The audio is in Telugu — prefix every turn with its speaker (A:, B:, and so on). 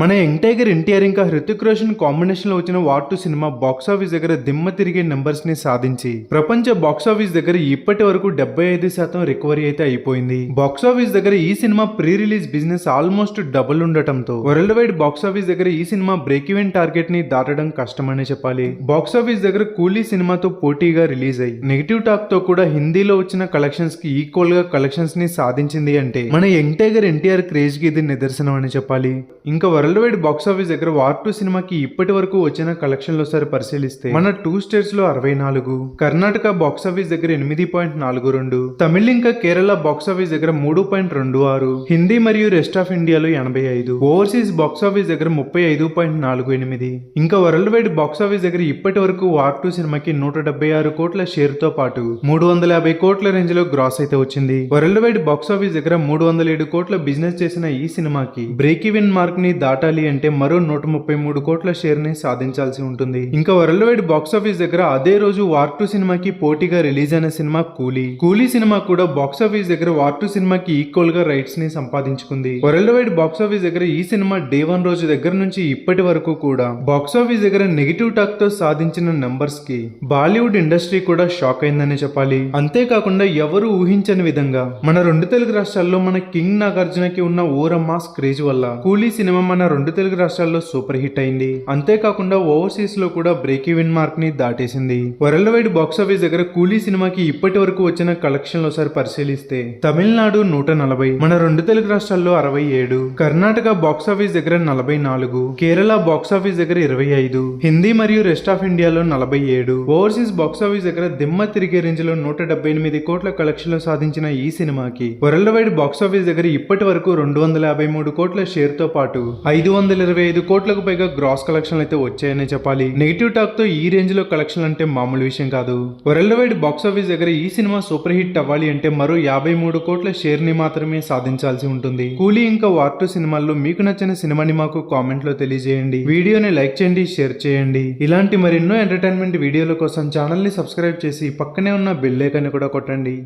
A: మన యంగ్ టైగర్ ఎన్టీఆర్ ఇంకా హృతిక్ రోషన్ కాంబినేషన్లో వచ్చిన war two cinema box office దగ్గర దిమ్మ తిరిగే నెంబర్స్ని సాధించి ప్రపంచ బాక్స్ ఆఫీస్ దగ్గర ఇప్పటి వరకు డెబ్బై ఐదు శాతం రికవరీ అయితే అయిపోయింది. బాక్స్ ఆఫీస్ దగ్గర ఈ cinema pre release business almost double ఉండటంతో వరల్డ్ వైడ్ బాక్స్ ఆఫీస్ దగ్గర ఈ సినిమా బ్రేక్ ఈవెన్ టార్గెట్ని దాటడం కష్టమనే చెప్పాలి. బాక్స్ ఆఫీస్ దగ్గర కూలీ సినిమాతో పోటీగా రిలీజ్ అయ్యి నెగిటివ్ టాక్తో కూడా హిందీలో వచ్చిన కలెక్షన్స్కి ఈక్వల్గా కలెక్షన్స్ని సాధించింది అంటే మన యంగ్ టైగర్ ఎన్టీఆర్ క్రేజ్కి ఇది నిదర్శనం అని చెప్పాలి. ఇంకా వరల్డ్ వైడ్ బాక్స్ ఆఫీస్ దగ్గర వార్ టూ సినిమాకి ఇప్పటి వరకు వచ్చిన కలెక్షన్లో సరి పరిశీలిస్తే మన టూ స్టేట్స్లో అరవై నాలుగు కర్ణాటక బాక్స్ ఆఫీస్ దగ్గర ఎనిమిది పాయింట్ నాలుగు రెండు తమిళ ఇంకా కేరళ బాక్స్ ఆఫీస్ దగ్గర మూడు పాయింట్ రెండు ఆరు హిందీ మరియు రెస్ట్ ఆఫ్ ఇండియాలో ఎనభై ఐదు ఓవర్సీస్ బాక్స్ ఆఫీస్ దగ్గర ముప్పై ఐదు పాయింట్ నాలుగు ఎనిమిది. ఇంకా వరల్డ్ వైడ్ బాక్స్ ఆఫీస్ దగ్గర ఇప్పటి వరకు వార్ టూ సినిమాకి నూట డెబ్బై ఆరు కోట్ల షేర్తో పాటు మూడు వందల యాభై కోట్ల రేంజ్లో గ్రాస్ అయితే వచ్చింది. వరల్డ్ వైడ్ బాక్స్ ఆఫీస్ దగ్గర మూడు వందల ఏడు కోట్ల బిజినెస్ చేసిన ఈ సినిమాకి బ్రేక్ ఈవెన్ మార్క్ని దాటాలి అంటే మరో నూట ముప్పై మూడు కోట్ల షేర్ని సాధించాల్సి ఉంటుంది. ఇంకా వరల్డ్ వైడ్ బాక్స్ ఆఫీస్ దగ్గర అదే రోజు వార్ టూ సినిమాకి పోటీగా రిలీజ్ అయిన సినిమా కూలీ. కూలీ సినిమా కూడా బాక్స్ ఆఫీస్ దగ్గర వార్ టూ సినిమాకి ఈక్వల్గా రైట్స్ని సంపాదించుకుంది. వరల్డ్ వైడ్ బాక్స్ ఆఫీస్ దగ్గర ఈ సినిమా డే వన్ రోజు దగ్గర నుంచి ఇప్పటి వరకు కూడా బాక్స్ ఆఫీస్ దగ్గర నెగిటివ్ టాక్తో సాధించిన నెంబర్స్కి బాలీవుడ్ ఇండస్ట్రీ కూడా షాక్ అయిందని చెప్పాలి. అంతేకాకుండా ఎవరు ఊహించని విధంగా మన రెండు తెలుగు రాష్ట్రాల్లో మన కింగ్ నాగార్జునకి ఉన్న ఓరమ్మాస్ క్రేజ్ వల్ల కూలీ సినిమా మన రెండు తెలుగు రాష్ట్రాల్లో సూపర్ హిట్ అయింది. అంతేకాకుండా ఓవర్సీస్లో కూడా బ్రేక్ ఈవెన్ మార్క్ని దాటేసింది. వరల్డ్ వైడ్ బాక్స్ ఆఫీస్ దగ్గర కూలీ సినిమాకి ఇప్పటి వరకు వచ్చిన కలెక్షన్లు ఒకసారి పరిశీలిస్తే తమిళనాడు నూట నలభై మన రెండు తెలుగు రాష్ట్రాల్లో అరవై ఏడు కర్ణాటక బాక్స్ ఆఫీస్ దగ్గర నలభై నాలుగు కేరళ బాక్స్ ఆఫీస్ దగ్గర ఇరవై ఐదు హిందీ మరియు రెస్ట్ ఆఫ్ ఇండియాలో నలభై ఏడు ఓవర్సీస్ బాక్స్ ఆఫీస్ దగ్గర దిమ్మ తిరిగే రేంజ్లో నూట డెబ్బై ఎనిమిది కోట్ల కలెక్షన్లు సాధించిన ఈ సినిమాకి వరల్డ్ వైడ్ బాక్స్ ఆఫీస్ దగ్గర ఇప్పటి వరకు రెండు వందల యాభై మూడు కోట్ల షేర్తో పాటు ఐదు వందల ఇరవై ఐదు కోట్లకు పైగా గ్రాస్ కలెక్షన్లు అయితే వచ్చాయని చెప్పాలి. నెగిటివ్ టాక్తో ఈ రేంజ్లో కలెక్షన్ అంటే మామూలు విషయం కాదు. వరల్డ్ వైడ్ బాక్స్ ఆఫీస్ దగ్గర ఈ సినిమా సూపర్ హిట్ అవ్వాలి అంటే మరో యాభై మూడు కోట్ల షేర్ని మాత్రమే సాధించాల్సి ఉంటుంది. కూలీ ఇంకా వార్ టూ సినిమాల్లో మీకు నచ్చిన సినిమాని మాకు కామెంట్లో తెలియజేయండి. వీడియోని లైక్ చేయండి షేర్ చేయండి. ఇలాంటి మరెన్నో ఎంటర్టైన్మెంట్ వీడియోల కోసం ఛానల్ని సబ్స్క్రైబ్ చేసి పక్కనే ఉన్న బెల్ ఐకాన్ కూడా కొట్టండి.